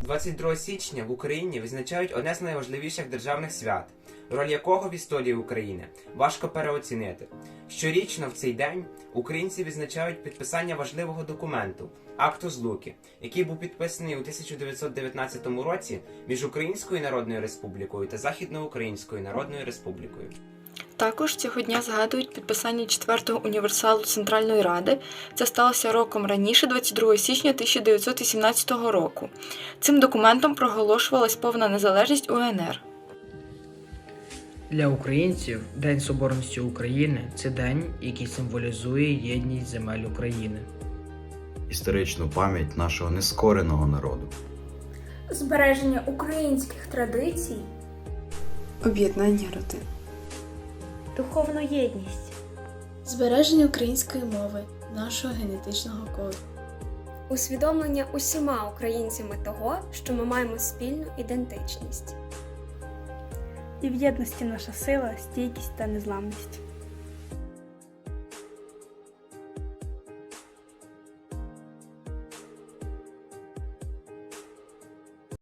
22 січня в Україні відзначають одне з найважливіших державних свят, роль якого в історії України важко переоцінити. Щорічно в цей день українці відзначають підписання важливого документу акту злуки, який був підписаний у 1919 році між Українською Народною Республікою та Західноукраїнською Народною Республікою. Також цього дня згадують підписання четвертого універсалу Центральної Ради. Це сталося роком раніше, 22 січня 1918 року. Цим документом проголошувалась повна незалежність УНР. Для українців День Соборності України це день, який символізує єдність земель України. історичну пам'ять нашого нескореного народу. збереження українських традицій, Об'єднання родин. Духовну єдність, Збереження української мови, нашого генетичного коду. усвідомлення усіма українцями того, що ми маємо спільну ідентичність. і в єдності наша сила, стійкість та незламність.